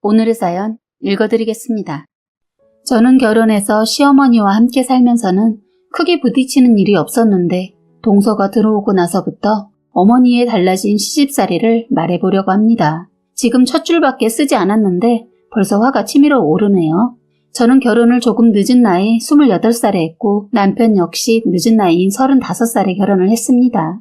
오늘의 사연 읽어드리겠습니다. 저는 결혼해서 시어머니와 함께 살면서는 크게 부딪히는 일이 없었는데 동서가 들어오고 나서부터 어머니의 달라진 시집살이를 말해보려고 합니다. 지금 첫 줄밖에 쓰지 않았는데 벌써 화가 치밀어 오르네요. 저는 결혼을 조금 늦은 나이 28살에 했고 남편 역시 늦은 나이인 35살에 결혼을 했습니다.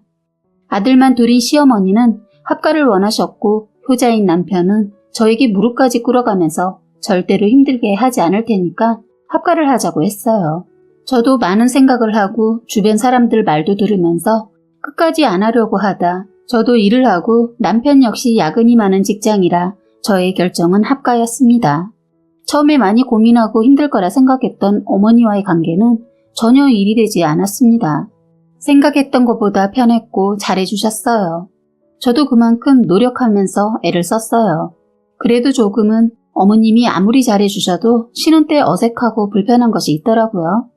아들만 둘인 시어머니는 합가를 원하셨고 효자인 남편은 저에게 무릎까지 꿇어가면서 절대로 힘들게 하지 않을 테니까 합가를 하자고 했어요. 저도 많은 생각을 하고 주변 사람들 말도 들으면서 끝까지 안 하려고 하다 저도 일을 하고 남편 역시 야근이 많은 직장이라 저의 결정은 합가였습니다. 처음에 많이 고민하고 힘들 거라 생각했던 어머니와의 관계는 전혀 일이 되지 않았습니다. 생각했던 것보다 편했고 잘해주셨어요. 저도 그만큼 노력하면서 애를 썼어요. 그래도 조금은 어머님이 아무리 잘해주셔도 쉬는 때 어색하고 불편한 것이 있더라고요.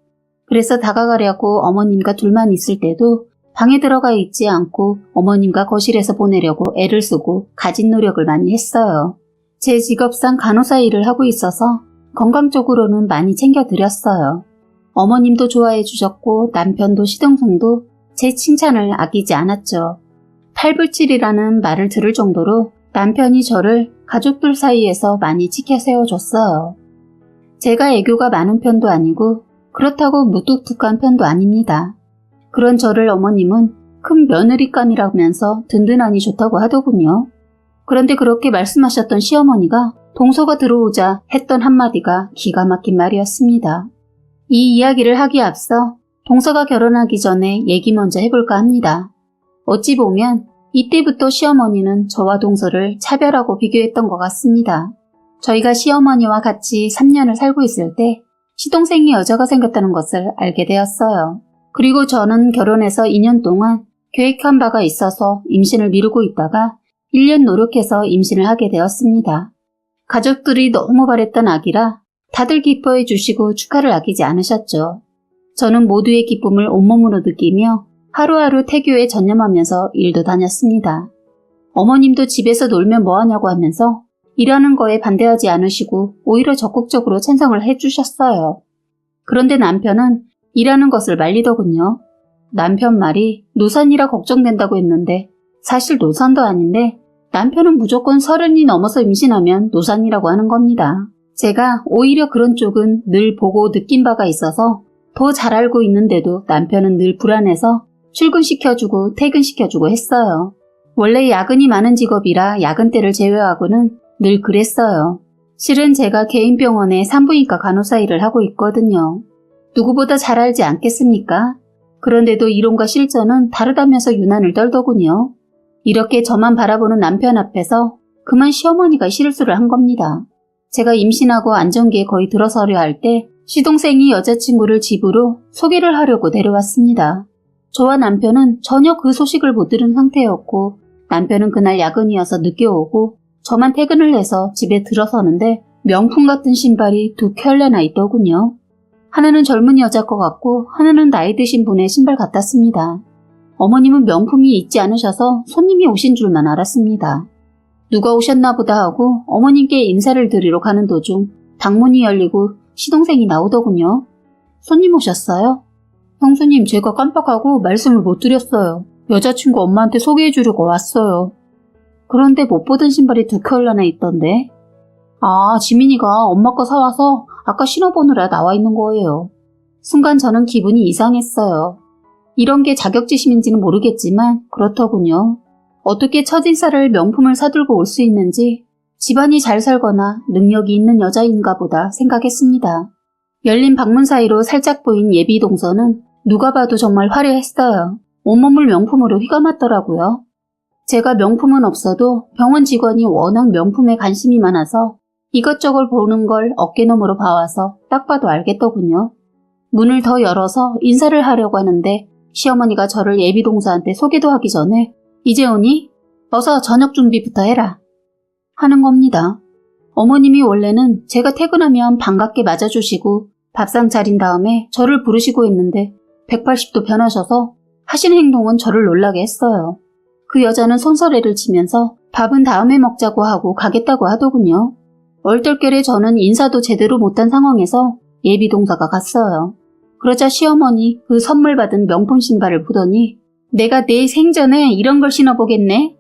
그래서 다가가려고 어머님과 둘만 있을 때도 방에 들어가 있지 않고 어머님과 거실에서 보내려고 애를 쓰고 가진 노력을 많이 했어요. 제 직업상 간호사 일을 하고 있어서 건강적으로는 많이 챙겨드렸어요. 어머님도 좋아해 주셨고 남편도 시동생도 제 칭찬을 아끼지 않았죠. 팔불칠이라는 말을 들을 정도로 남편이 저를 가족들 사이에서 많이 지켜 세워줬어요. 제가 애교가 많은 편도 아니고 그렇다고 무뚝뚝한 편도 아닙니다. 그런 저를 어머님은 큰 며느리감이라면서 든든하니 좋다고 하더군요. 그런데 그렇게 말씀하셨던 시어머니가 동서가 들어오자 했던 한마디가 기가 막힌 말이었습니다. 이 이야기를 하기에 앞서 동서가 결혼하기 전에 얘기 먼저 해볼까 합니다. 어찌 보면 이때부터 시어머니는 저와 동서를 차별하고 비교했던 것 같습니다. 저희가 시어머니와 같이 3년을 살고 있을 때 시동생이 여자가 생겼다는 것을 알게 되었어요. 그리고 저는 결혼해서 2년 동안 계획한 바가 있어서 임신을 미루고 있다가 1년 노력해서 임신을 하게 되었습니다. 가족들이 너무 바랬던 아기라 다들 기뻐해 주시고 축하를 아끼지 않으셨죠. 저는 모두의 기쁨을 온몸으로 느끼며 하루하루 태교에 전념하면서 일도 다녔습니다. 어머님도 집에서 놀면 뭐하냐고 하면서 일하는 거에 반대하지 않으시고 오히려 적극적으로 찬성을 해주셨어요. 그런데 남편은 일하는 것을 말리더군요. 남편 말이 노산이라 걱정된다고 했는데 사실 노산도 아닌데 남편은 무조건 서른이 넘어서 임신하면 노산이라고 하는 겁니다. 제가 오히려 그런 쪽은 늘 보고 느낀 바가 있어서 더 잘 알고 있는데도 남편은 늘 불안해서 출근시켜주고 퇴근시켜주고 했어요. 원래 야근이 많은 직업이라 야근 때를 제외하고는 늘 그랬어요. 실은 제가 개인 병원에 산부인과 간호사 일을 하고 있거든요. 누구보다 잘 알지 않겠습니까? 그런데도 이론과 실전은 다르다면서 유난을 떨더군요. 이렇게 저만 바라보는 남편 앞에서 그만 시어머니가 실수를 한 겁니다. 제가 임신하고 안정기에 거의 들어서려 할 때 시동생이 여자친구를 집으로 소개를 하려고 데려왔습니다. 저와 남편은 전혀 그 소식을 못 들은 상태였고 남편은 그날 야근이어서 늦게 오고 저만 퇴근을 해서 집에 들어서는데 명품 같은 신발이 두 켤레나 있더군요. 하나는 젊은 여자 것 같고 하나는 나이 드신 분의 신발 같았습니다. 어머님은 명품이 있지 않으셔서 손님이 오신 줄만 알았습니다. 누가 오셨나 보다 하고 어머님께 인사를 드리러 가는 도중 방문이 열리고 시동생이 나오더군요. 손님 오셨어요? 형수님 제가 깜빡하고 말씀을 못 드렸어요. 여자친구 엄마한테 소개해 주려고 왔어요. 그런데 못 보던 신발이 두 켤레나 있던데. 아, 지민이가 엄마 거 사와서 아까 신어보느라 나와 있는 거예요. 순간 저는 기분이 이상했어요. 이런 게 자격지심인지는 모르겠지만 그렇더군요. 어떻게 첫인사를 명품을 사들고 올 수 있는지 집안이 잘 살거나 능력이 있는 여자인가 보다 생각했습니다. 열린 방문 사이로 살짝 보인 예비 동서는 누가 봐도 정말 화려했어요. 온몸을 명품으로 휘감았더라고요. 제가 명품은 없어도 병원 직원이 워낙 명품에 관심이 많아서 이것저것 보는 걸 어깨너머로 봐와서 딱 봐도 알겠더군요. 문을 더 열어서 인사를 하려고 하는데 시어머니가 저를 예비동서한테 소개도 하기 전에 오니? 어서 저녁 준비부터 해라. 하는 겁니다. 어머님이 원래는 제가 퇴근하면 반갑게 맞아주시고 밥상 차린 다음에 저를 부르시고 있는데 180도 변하셔서 하시는 행동은 저를 놀라게 했어요. 그 여자는 손서래를 치면서 밥은 다음에 먹자고 하고 가겠다고 하더군요. 얼떨결에 저는 인사도 제대로 못한 상황에서 예비 동사가 갔어요. 그러자 시어머니 그 선물 받은 명품 신발을 보더니 내가 내 생전에 이런 걸 신어보겠네?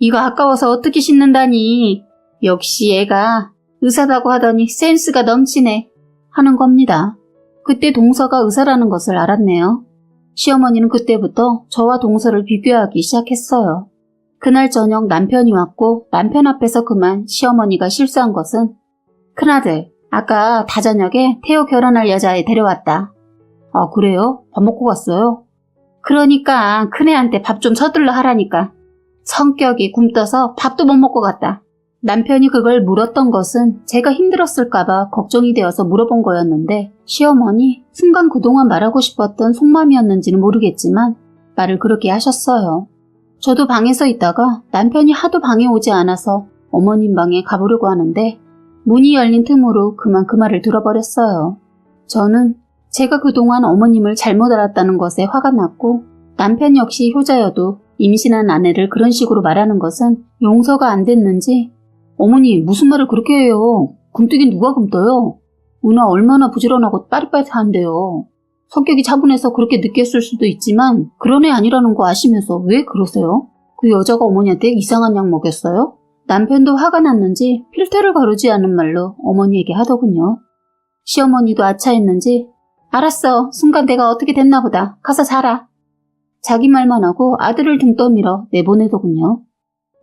이거 아까워서 어떻게 신는다니. 역시 얘가 의사다고 하더니 센스가 넘치네. 하는 겁니다. 그때 동서가 의사라는 것을 알았네요. 시어머니는 그때부터 저와 동서를 비교하기 시작했어요. 그날 저녁 남편이 왔고 남편 앞에서 그만 시어머니가 실수한 것은 큰아들, 아까 다저녁에 태호 결혼할 여자애 데려왔다. 아, 그래요? 밥 먹고 갔어요? 그러니까 큰애한테 밥 좀 서둘러 하라니까. 성격이 굼떠서 밥도 못 먹고 갔다. 남편이 그걸 물었던 것은 제가 힘들었을까봐 걱정이 되어서 물어본 거였는데 시어머니 순간 그동안 말하고 싶었던 속마음이었는지는 모르겠지만 말을 그렇게 하셨어요. 저도 방에서 있다가 남편이 하도 방에 오지 않아서 어머님 방에 가보려고 하는데 문이 열린 틈으로 그만 그 말을 들어버렸어요. 저는 제가 그동안 어머님을 잘못 알았다는 것에 화가 났고 남편 역시 효자여도 임신한 아내를 그런 식으로 말하는 것은 용서가 안 됐는지 어머니 무슨 말을 그렇게 해요. 굼뜨긴 누가 굼떠요? 은하 얼마나 부지런하고 빠릿빠릿한데요. 성격이 차분해서 그렇게 느꼈을 수도 있지만 그런 애 아니라는 거 아시면서 왜 그러세요? 그 여자가 어머니한테 이상한 약 먹였어요? 남편도 화가 났는지 필테를 가르지 않은 말로 어머니에게 하더군요. 시어머니도 아차했는지 알았어. 순간 내가 어떻게 됐나 보다. 가서 자라. 자기 말만 하고 아들을 등 떠밀어 내보내더군요.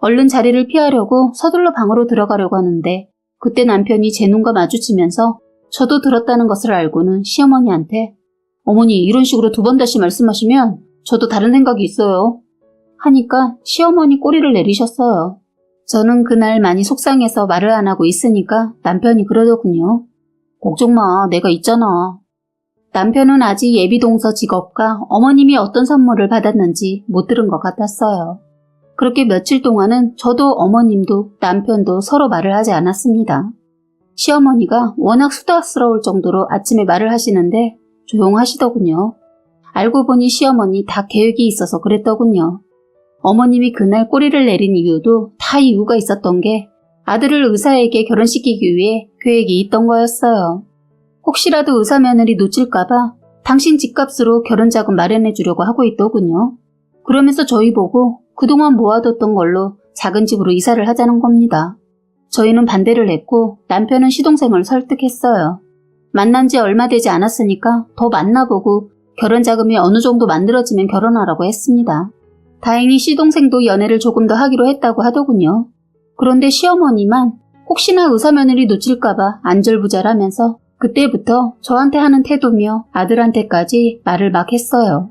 얼른 자리를 피하려고 서둘러 방으로 들어가려고 하는데 그때 남편이 제 눈과 마주치면서 저도 들었다는 것을 알고는 시어머니한테 어머니 이런 식으로 두 번 다시 말씀하시면 저도 다른 생각이 있어요. 하니까 시어머니 꼬리를 내리셨어요. 저는 그날 많이 속상해서 말을 안 하고 있으니까 남편이 그러더군요. 걱정 마, 내가 있잖아. 남편은 아직 예비동서 직업과 어머님이 어떤 선물을 받았는지 못 들은 것 같았어요. 그렇게 며칠 동안은 저도 어머님도 남편도 서로 말을 하지 않았습니다. 시어머니가 워낙 수다스러울 정도로 아침에 말을 하시는데 조용하시더군요. 알고 보니 시어머니 다 계획이 있어서 그랬더군요. 어머님이 그날 꼬리를 내린 이유도 다 이유가 있었던 게 아들을 의사에게 결혼시키기 위해 계획이 있던 거였어요. 혹시라도 의사 며느리 놓칠까봐 당신 집값으로 결혼 자금 마련해 주려고 하고 있더군요. 그러면서 저희 보고 그동안 모아뒀던 걸로 작은 집으로 이사를 하자는 겁니다. 저희는 반대를 했고 남편은 시동생을 설득했어요. 만난 지 얼마 되지 않았으니까 더 만나보고 결혼 자금이 어느 정도 만들어지면 결혼하라고 했습니다. 다행히 시동생도 연애를 조금 더 하기로 했다고 하더군요. 그런데 시어머니만 혹시나 의사 며느리 놓칠까봐 안절부절하면서 그때부터 저한테 하는 태도며 아들한테까지 말을 막 했어요.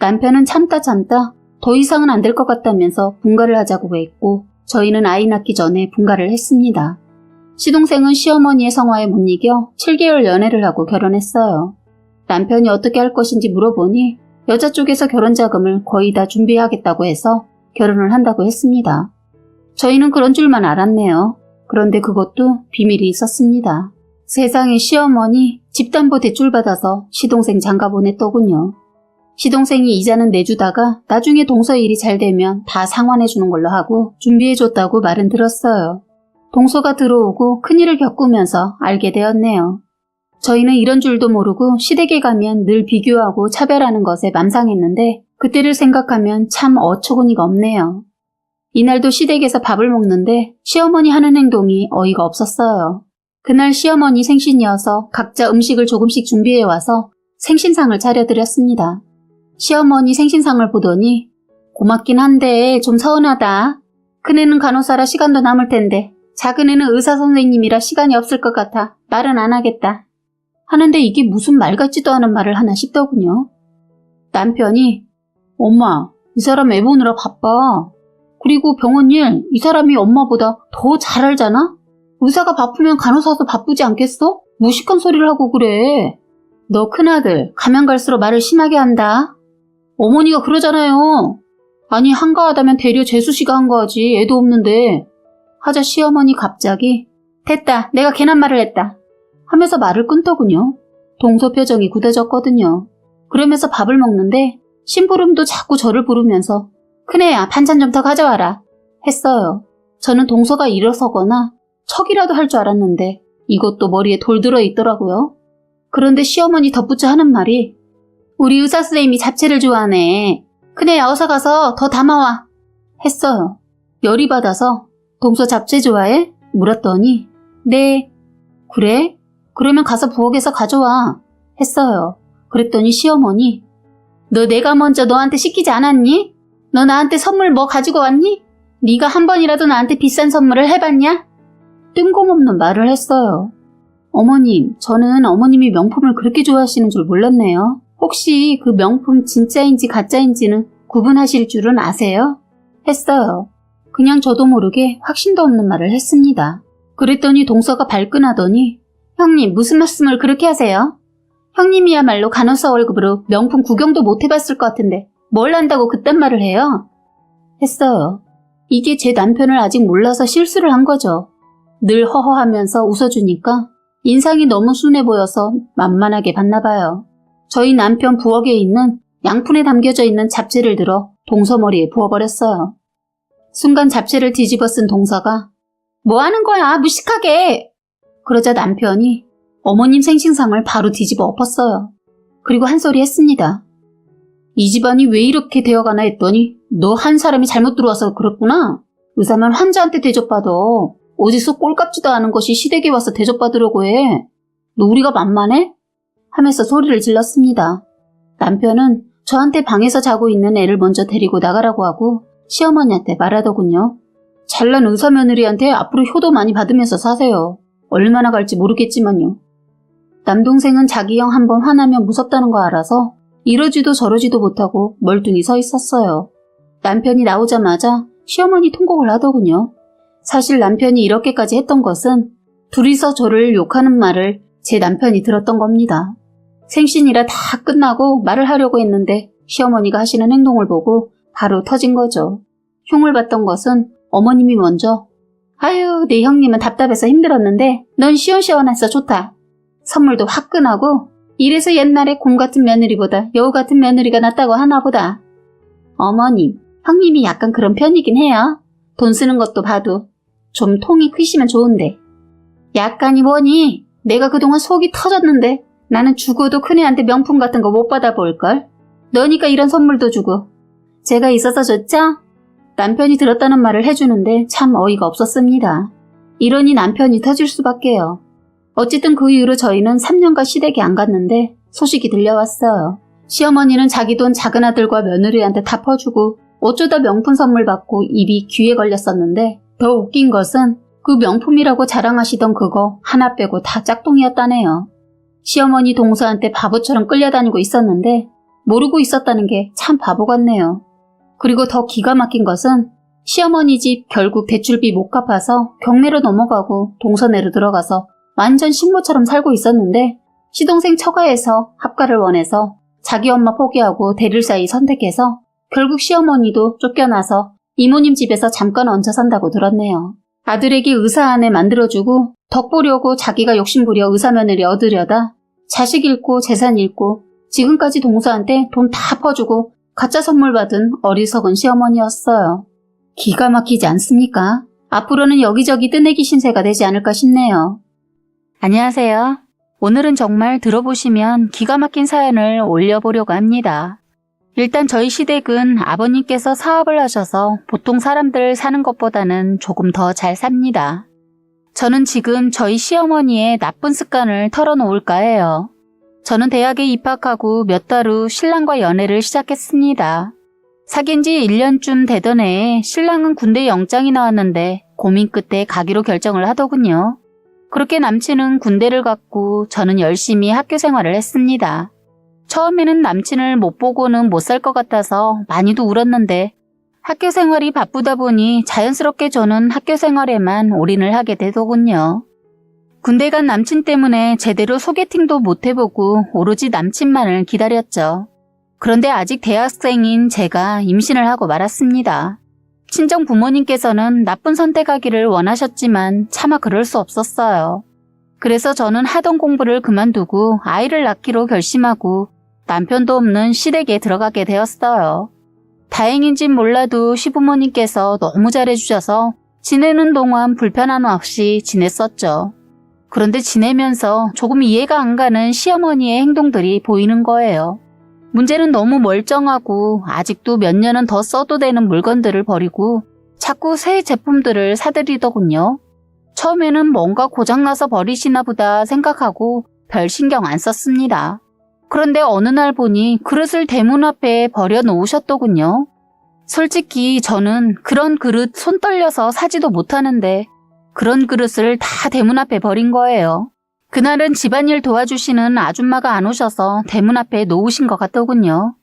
남편은 참다 참다 더 이상은 안 될 것 같다면서 분가를 하자고 했고 저희는 아이 낳기 전에 분가를 했습니다. 시동생은 시어머니의 성화에 못 이겨 7개월 연애를 하고 결혼했어요. 남편이 어떻게 할 것인지 물어보니 여자 쪽에서 결혼 자금을 거의 다 준비하겠다고 해서 결혼을 한다고 했습니다. 저희는 그런 줄만 알았네요. 그런데 그것도 비밀이 있었습니다. 세상에 시어머니 집담보 대출 받아서 시동생 장가 보냈더군요. 시동생이 이자는 내주다가 나중에 동서 일이 잘 되면 다 상환해주는 걸로 하고 준비해줬다고 말은 들었어요. 동서가 들어오고 큰일을 겪으면서 알게 되었네요. 저희는 이런 줄도 모르고 시댁에 가면 늘 비교하고 차별하는 것에 맘상했는데 그때를 생각하면 참 어처구니가 없네요. 이날도 시댁에서 밥을 먹는데 시어머니 하는 행동이 어이가 없었어요. 그날 시어머니 생신이어서 각자 음식을 조금씩 준비해와서 생신상을 차려드렸습니다. 시어머니 생신상을 보더니 고맙긴 한데 좀 서운하다. 큰애는 간호사라 시간도 남을 텐데 작은애는 의사 선생님이라 시간이 없을 것 같아 말은 안 하겠다. 하는데 이게 무슨 말 같지도 않은 말을 하나 싶더군요. 남편이 엄마 이 사람 애 보느라 바빠. 그리고 병원 일 이 사람이 엄마보다 더 잘 알잖아? 의사가 바쁘면 간호사도 바쁘지 않겠어? 무식한 소리를 하고 그래. 너 큰아들 가면 갈수록 말을 심하게 한다. 어머니가 그러잖아요. 아니 한가하다면 대려 재수씨가 한가하지 애도 없는데. 하자 시어머니 갑자기 됐다 내가 괜한 말을 했다 하면서 말을 끊더군요. 동서 표정이 굳어졌거든요. 그러면서 밥을 먹는데 심부름도 자꾸 저를 부르면서 큰애야 반찬 좀 더 가져와라 했어요. 저는 동서가 일어서거나 척이라도 할 줄 알았는데 이것도 머리에 돌 들어 있더라고요. 그런데 시어머니 덧붙여 하는 말이 우리 의사 선생님이 잡채를 좋아하네. 그네 어서 가서 더 담아와. 했어요. 열이 받아서 동서 잡채 좋아해? 물었더니 네. 그래? 그러면 가서 부엌에서 가져와. 했어요. 그랬더니 시어머니 너 내가 먼저 너한테 시키지 않았니? 너 나한테 선물 뭐 가지고 왔니? 네가 한 번이라도 나한테 비싼 선물을 해봤냐? 뜬금없는 말을 했어요. 어머님, 저는 어머님이 명품을 그렇게 좋아하시는 줄 몰랐네요. 혹시 그 명품 진짜인지 가짜인지는 구분하실 줄은 아세요? 했어요. 그냥 저도 모르게 확신도 없는 말을 했습니다. 그랬더니 동서가 발끈하더니 형님 무슨 말씀을 그렇게 하세요? 형님이야말로 간호사 월급으로 명품 구경도 못 해봤을 것 같은데 뭘 안다고 그딴 말을 해요? 했어요. 이게 제 남편을 아직 몰라서 실수를 한 거죠. 늘 허허하면서 웃어주니까 인상이 너무 순해 보여서 만만하게 봤나 봐요. 저희 남편 부엌에 있는 양푼에 담겨져 있는 잡채를 들어 동서 머리에 부어버렸어요. 순간 잡채를 뒤집어 쓴 동서가 뭐 하는 거야 무식하게 그러자 남편이 어머님 생신상을 바로 뒤집어 엎었어요. 그리고 한 소리 했습니다. 이 집안이 왜 이렇게 되어가나 했더니 너 한 사람이 잘못 들어와서 그랬구나. 의사만 환자한테 대접받어. 어디서 꼴값지도 않은 것이 시댁에 와서 대접받으려고 해. 너 우리가 만만해? 하면서 소리를 질렀습니다. 남편은 저한테 방에서 자고 있는 애를 먼저 데리고 나가라고 하고 시어머니한테 말하더군요. 잘난 의사 며느리한테 앞으로 효도 많이 받으면서 사세요. 얼마나 갈지 모르겠지만요. 남동생은 자기 형 한 번 화나면 무섭다는 거 알아서 이러지도 저러지도 못하고 멀뚱히 서 있었어요. 남편이 나오자마자 시어머니 통곡을 하더군요. 사실 남편이 이렇게까지 했던 것은 둘이서 저를 욕하는 말을 제 남편이 들었던 겁니다. 생신이라 다 끝나고 말을 하려고 했는데 시어머니가 하시는 행동을 보고 바로 터진 거죠. 흉을 봤던 것은 어머님이 먼저 아유 내 형님은 답답해서 힘들었는데 넌 시원시원해서 좋다. 선물도 화끈하고 이래서 옛날에 곰 같은 며느리보다 여우 같은 며느리가 낫다고 하나 보다. 어머님, 형님이 약간 그런 편이긴 해요. 돈 쓰는 것도 봐도 좀 통이 크시면 좋은데. 약간이 뭐니? 내가 그동안 속이 터졌는데 나는 죽어도 큰애한테 명품 같은 거 못 받아볼걸? 너니까 이런 선물도 주고. 제가 있어서 좋죠? 남편이 들었다는 말을 해주는데 참 어이가 없었습니다. 이러니 남편이 터질 수밖에요. 어쨌든 그 이후로 저희는 3년간 시댁에 안 갔는데 소식이 들려왔어요. 시어머니는 자기 돈 작은 아들과 며느리한테 다 퍼주고 어쩌다 명품 선물 받고 입이 귀에 걸렸었는데 더 웃긴 것은 그 명품이라고 자랑하시던 그거 하나 빼고 다 짝퉁이었다네요. 시어머니 동서한테 바보처럼 끌려다니고 있었는데 모르고 있었다는 게 참 바보 같네요. 그리고 더 기가 막힌 것은 시어머니 집 결국 대출비 못 갚아서 경매로 넘어가고 동서내로 들어가서 완전 신모처럼 살고 있었는데 시동생 처가에서 합가를 원해서 자기 엄마 포기하고 대를 사이 선택해서 결국 시어머니도 쫓겨나서 이모님 집에서 잠깐 얹혀 산다고 들었네요. 아들에게 의사 안에 만들어주고 덕 보려고 자기가 욕심 부려 의사 며느리 얻으려다 자식 잃고 재산 잃고 지금까지 동서한테 돈 다 퍼주고 가짜 선물 받은 어리석은 시어머니였어요. 기가 막히지 않습니까? 앞으로는 여기저기 뜨내기 신세가 되지 않을까 싶네요. 안녕하세요. 오늘은 정말 들어보시면 기가 막힌 사연을 올려보려고 합니다. 일단 저희 시댁은 아버님께서 사업을 하셔서 보통 사람들 사는 것보다는 조금 더 잘 삽니다. 저는 지금 저희 시어머니의 나쁜 습관을 털어놓을까 해요. 저는 대학에 입학하고 몇 달 후 신랑과 연애를 시작했습니다. 사귄 지 1년쯤 되던 해에 신랑은 군대 영장이 나왔는데 고민 끝에 가기로 결정을 하더군요. 그렇게 남친은 군대를 갔고 저는 열심히 학교 생활을 했습니다. 처음에는 남친을 못 보고는 못 살 것 같아서 많이도 울었는데 학교 생활이 바쁘다 보니 자연스럽게 저는 학교 생활에만 올인을 하게 되더군요. 군대 간 남친 때문에 제대로 소개팅도 못 해보고 오로지 남친만을 기다렸죠. 그런데 아직 대학생인 제가 임신을 하고 말았습니다. 친정 부모님께서는 나쁜 선택하기를 원하셨지만 차마 그럴 수 없었어요. 그래서 저는 하던 공부를 그만두고 아이를 낳기로 결심하고 남편도 없는 시댁에 들어가게 되었어요. 다행인진 몰라도 시부모님께서 너무 잘해주셔서 지내는 동안 불편함 없이 지냈었죠. 그런데 지내면서 조금 이해가 안 가는 시어머니의 행동들이 보이는 거예요. 문제는 너무 멀쩡하고 아직도 몇 년은 더 써도 되는 물건들을 버리고 자꾸 새 제품들을 사들이더군요. 처음에는 뭔가 고장나서 버리시나 보다 생각하고 별 신경 안 썼습니다. 그런데 어느 날 보니 그릇을 대문 앞에 버려 놓으셨더군요. 솔직히 저는 그런 그릇 손 떨려서 사지도 못하는데 그런 그릇을 다 대문 앞에 버린 거예요. 그날은 집안일 도와주시는 아줌마가 안 오셔서 대문 앞에 놓으신 것 같더군요.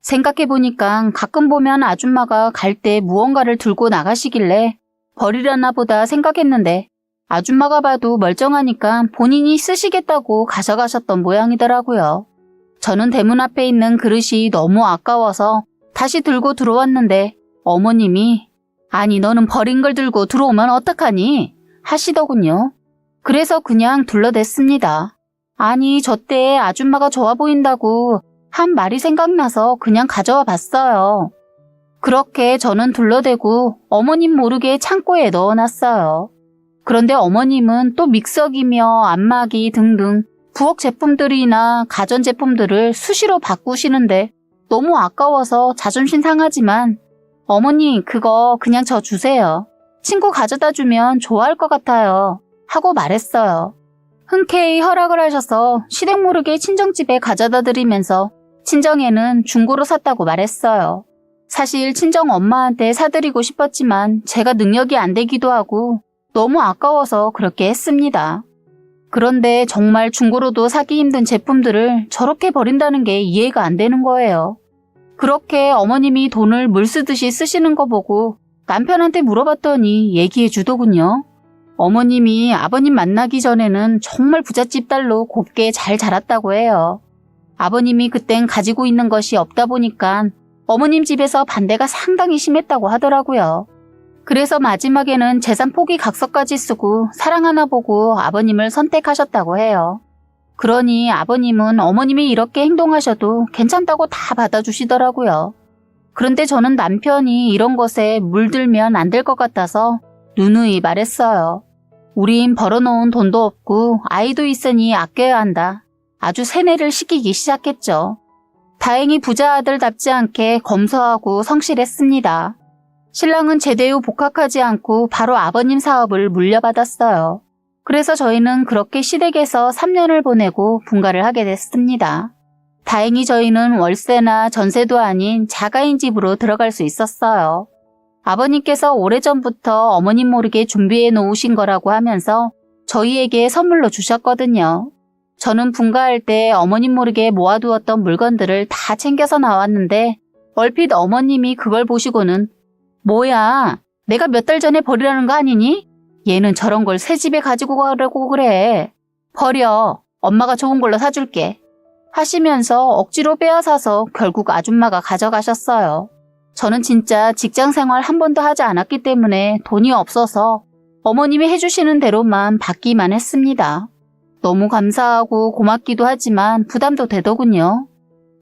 생각해보니까 가끔 보면 아줌마가 갈 때 무언가를 들고 나가시길래 버리려나 보다 생각했는데 아줌마가 봐도 멀쩡하니까 본인이 쓰시겠다고 가져가셨던 모양이더라고요. 저는 대문 앞에 있는 그릇이 너무 아까워서 다시 들고 들어왔는데 어머님이 아니 너는 버린 걸 들고 들어오면 어떡하니? 하시더군요. 그래서 그냥 둘러댔습니다. 아니 저때 아줌마가 좋아 보인다고 한 말이 생각나서 그냥 가져와 봤어요. 그렇게 저는 둘러대고 어머님 모르게 창고에 넣어놨어요. 그런데 어머님은 또 믹서기며 안마기 등등 부엌 제품들이나 가전 제품들을 수시로 바꾸시는데 너무 아까워서 자존심 상하지만 어머니 그거 그냥 저 주세요. 친구 가져다 주면 좋아할 것 같아요. 하고 말했어요. 흔쾌히 허락을 하셔서 시댁 모르게 친정집에 가져다 드리면서 친정에는 중고로 샀다고 말했어요. 사실 친정 엄마한테 사드리고 싶었지만 제가 능력이 안 되기도 하고 너무 아까워서 그렇게 했습니다. 그런데 정말 중고로도 사기 힘든 제품들을 저렇게 버린다는 게 이해가 안 되는 거예요. 그렇게 어머님이 돈을 물 쓰듯이 쓰시는 거 보고 남편한테 물어봤더니 얘기해 주더군요. 어머님이 아버님 만나기 전에는 정말 부잣집 딸로 곱게 잘 자랐다고 해요. 아버님이 그땐 가지고 있는 것이 없다 보니까 어머님 집에서 반대가 상당히 심했다고 하더라고요. 그래서 마지막에는 재산 포기 각서까지 쓰고 사랑 하나 보고 아버님을 선택하셨다고 해요. 그러니 아버님은 어머님이 이렇게 행동하셔도 괜찮다고 다 받아주시더라고요. 그런데 저는 남편이 이런 것에 물들면 안 될 것 같아서 누누이 말했어요. 우린 벌어놓은 돈도 없고 아이도 있으니 아껴야 한다. 아주 세뇌를 시키기 시작했죠. 다행히 부자 아들답지 않게 검소하고 성실했습니다. 신랑은 제대 후 복학하지 않고 바로 아버님 사업을 물려받았어요. 그래서 저희는 그렇게 시댁에서 3년을 보내고 분가를 하게 됐습니다. 다행히 저희는 월세나 전세도 아닌 자가인 집으로 들어갈 수 있었어요. 아버님께서 오래전부터 어머님 모르게 준비해 놓으신 거라고 하면서 저희에게 선물로 주셨거든요. 저는 분가할 때 어머님 모르게 모아두었던 물건들을 다 챙겨서 나왔는데 얼핏 어머님이 그걸 보시고는 뭐야 내가 몇 달 전에 버리라는 거 아니니? 얘는 저런 걸 새 집에 가지고 가려고 그래. 버려. 엄마가 좋은 걸로 사줄게. 하시면서 억지로 빼앗아서 결국 아줌마가 가져가셨어요. 저는 진짜 직장 생활 한 번도 하지 않았기 때문에 돈이 없어서 어머님이 해주시는 대로만 받기만 했습니다. 너무 감사하고 고맙기도 하지만 부담도 되더군요.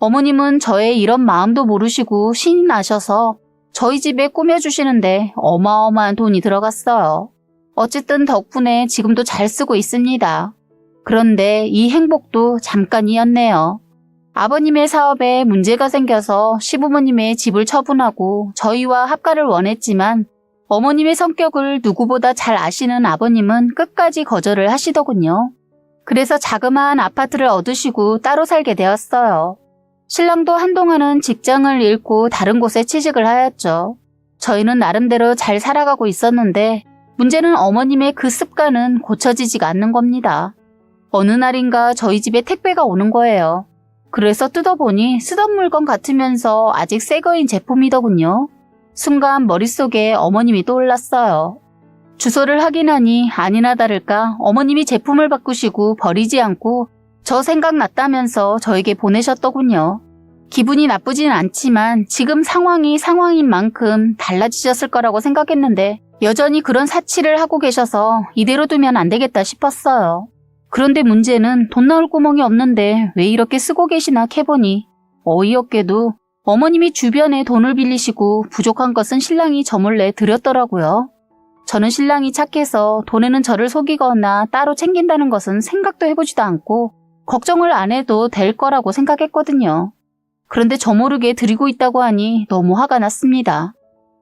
어머님은 저의 이런 마음도 모르시고 신이 나셔서 저희 집에 꾸며주시는데 어마어마한 돈이 들어갔어요. 어쨌든 덕분에 지금도 잘 쓰고 있습니다. 그런데 이 행복도 잠깐이었네요. 아버님의 사업에 문제가 생겨서 시부모님의 집을 처분하고 저희와 합가를 원했지만 어머님의 성격을 누구보다 잘 아시는 아버님은 끝까지 거절을 하시더군요. 그래서 자그마한 아파트를 얻으시고 따로 살게 되었어요. 신랑도 한동안은 직장을 잃고 다른 곳에 취직을 하였죠. 저희는 나름대로 잘 살아가고 있었는데 문제는 어머님의 그 습관은 고쳐지지가 않는 겁니다. 어느 날인가 저희 집에 택배가 오는 거예요. 그래서 뜯어보니 쓰던 물건 같으면서 아직 새 거인 제품이더군요. 순간 머릿속에 어머님이 떠올랐어요. 주소를 확인하니 아니나 다를까 어머님이 제품을 바꾸시고 버리지 않고 저 생각났다면서 저에게 보내셨더군요. 기분이 나쁘진 않지만 지금 상황이 상황인 만큼 달라지셨을 거라고 생각했는데 여전히 그런 사치를 하고 계셔서 이대로 두면 안 되겠다 싶었어요. 그런데 문제는 돈 나올 구멍이 없는데 왜 이렇게 쓰고 계시나 캐보니 어이없게도 어머님이 주변에 돈을 빌리시고 부족한 것은 신랑이 저 몰래 드렸더라고요. 저는 신랑이 착해서 돈에는 저를 속이거나 따로 챙긴다는 것은 생각도 해보지도 않고 걱정을 안 해도 될 거라고 생각했거든요. 그런데 저 모르게 드리고 있다고 하니 너무 화가 났습니다.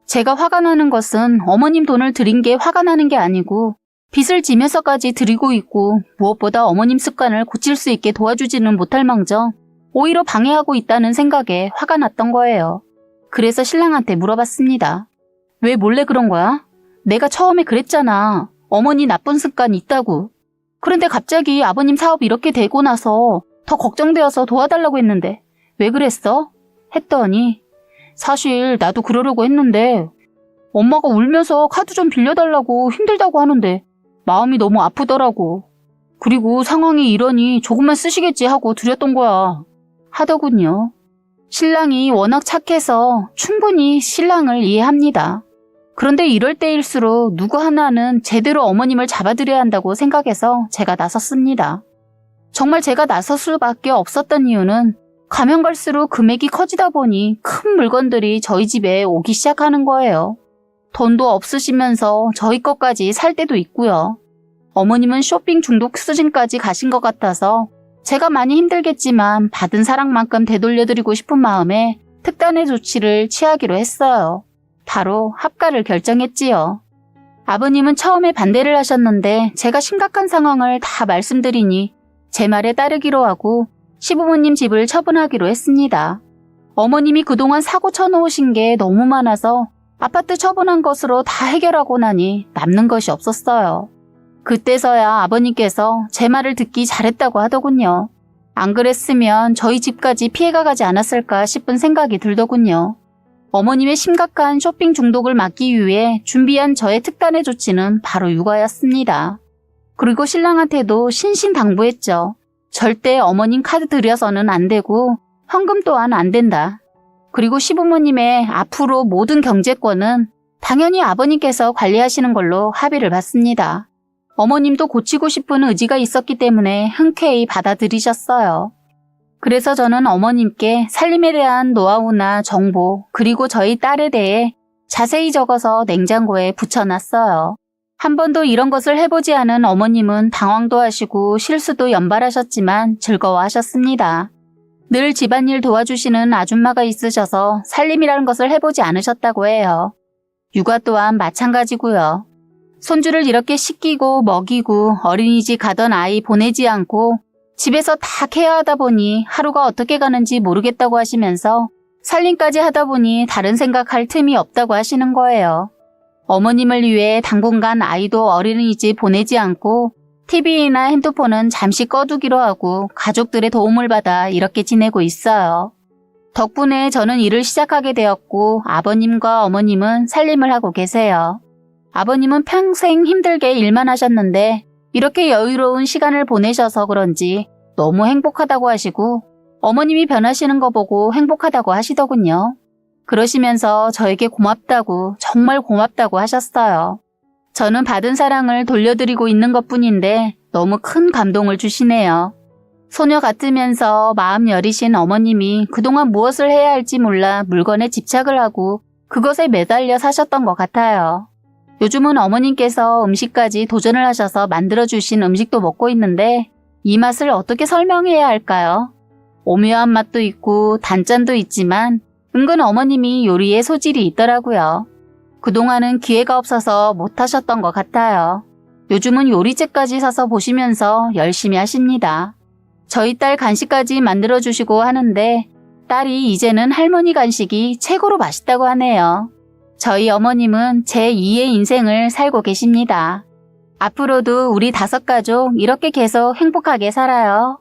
제가 화가 나는 것은 어머님 돈을 드린 게 화가 나는 게 아니고 빚을 지면서까지 드리고 있고 무엇보다 어머님 습관을 고칠 수 있게 도와주지는 못할 망정 오히려 방해하고 있다는 생각에 화가 났던 거예요. 그래서 신랑한테 물어봤습니다. 왜 몰래 그런 거야? 내가 처음에 그랬잖아. 어머니 나쁜 습관 있다고. 그런데 갑자기 아버님 사업 이렇게 되고 나서 더 걱정되어서 도와달라고 했는데 왜 그랬어? 했더니 사실 나도 그러려고 했는데 엄마가 울면서 카드 좀 빌려달라고 힘들다고 하는데 마음이 너무 아프더라고. 그리고 상황이 이러니 조금만 쓰시겠지 하고 드렸던 거야. 하더군요. 신랑이 워낙 착해서 충분히 신랑을 이해합니다. 그런데 이럴 때일수록 누구 하나는 제대로 어머님을 잡아드려야 한다고 생각해서 제가 나섰습니다. 정말 제가 나설 수밖에 없었던 이유는 가면 갈수록 금액이 커지다 보니 큰 물건들이 저희 집에 오기 시작하는 거예요. 돈도 없으시면서 저희 것까지 살 때도 있고요. 어머님은 쇼핑 중독 수준까지 가신 것 같아서 제가 많이 힘들겠지만 받은 사랑만큼 되돌려드리고 싶은 마음에 특단의 조치를 취하기로 했어요. 바로 합가를 결정했지요. 아버님은 처음에 반대를 하셨는데 제가 심각한 상황을 다 말씀드리니 제 말에 따르기로 하고 시부모님 집을 처분하기로 했습니다. 어머님이 그동안 사고 쳐놓으신 게 너무 많아서 아파트 처분한 것으로 다 해결하고 나니 남는 것이 없었어요. 그때서야 아버님께서 제 말을 듣기 잘했다고 하더군요. 안 그랬으면 저희 집까지 피해가 가지 않았을까 싶은 생각이 들더군요. 어머님의 심각한 쇼핑 중독을 막기 위해 준비한 저의 특단의 조치는 바로 육아였습니다. 그리고 신랑한테도 신신당부했죠. 절대 어머님 카드 들여서는 안 되고 현금 또한 안 된다. 그리고 시부모님의 앞으로 모든 경제권은 당연히 아버님께서 관리하시는 걸로 합의를 봤습니다. 어머님도 고치고 싶은 의지가 있었기 때문에 흔쾌히 받아들이셨어요. 그래서 저는 어머님께 살림에 대한 노하우나 정보, 그리고 저희 딸에 대해 자세히 적어서 냉장고에 붙여놨어요. 한 번도 이런 것을 해보지 않은 어머님은 당황도 하시고 실수도 연발하셨지만 즐거워하셨습니다. 늘 집안일 도와주시는 아줌마가 있으셔서 살림이라는 것을 해보지 않으셨다고 해요. 육아 또한 마찬가지고요. 손주를 이렇게 씻기고 먹이고 어린이집 가던 아이 보내지 않고 집에서 다 케어하다 보니 하루가 어떻게 가는지 모르겠다고 하시면서 살림까지 하다 보니 다른 생각할 틈이 없다고 하시는 거예요. 어머님을 위해 당분간 아이도 어린이집 보내지 않고 TV나 핸드폰은 잠시 꺼두기로 하고 가족들의 도움을 받아 이렇게 지내고 있어요. 덕분에 저는 일을 시작하게 되었고 아버님과 어머님은 살림을 하고 계세요. 아버님은 평생 힘들게 일만 하셨는데 이렇게 여유로운 시간을 보내셔서 그런지 너무 행복하다고 하시고 어머님이 변하시는 거 보고 행복하다고 하시더군요. 그러시면서 저에게 고맙다고 정말 고맙다고 하셨어요. 저는 받은 사랑을 돌려드리고 있는 것 뿐인데 너무 큰 감동을 주시네요. 소녀 같으면서 마음 여리신 어머님이 그동안 무엇을 해야 할지 몰라 물건에 집착을 하고 그것에 매달려 사셨던 것 같아요. 요즘은 어머님께서 음식까지 도전을 하셔서 만들어주신 음식도 먹고 있는데 이 맛을 어떻게 설명해야 할까요? 오묘한 맛도 있고 단짠도 있지만 은근 어머님이 요리에 소질이 있더라고요. 그동안은 기회가 없어서 못하셨던 것 같아요. 요즘은 요리책까지 사서 보시면서 열심히 하십니다. 저희 딸 간식까지 만들어주시고 하는데 딸이 이제는 할머니 간식이 최고로 맛있다고 하네요. 저희 어머님은 제 2의 인생을 살고 계십니다. 앞으로도 우리 다섯 가족 이렇게 계속 행복하게 살아요.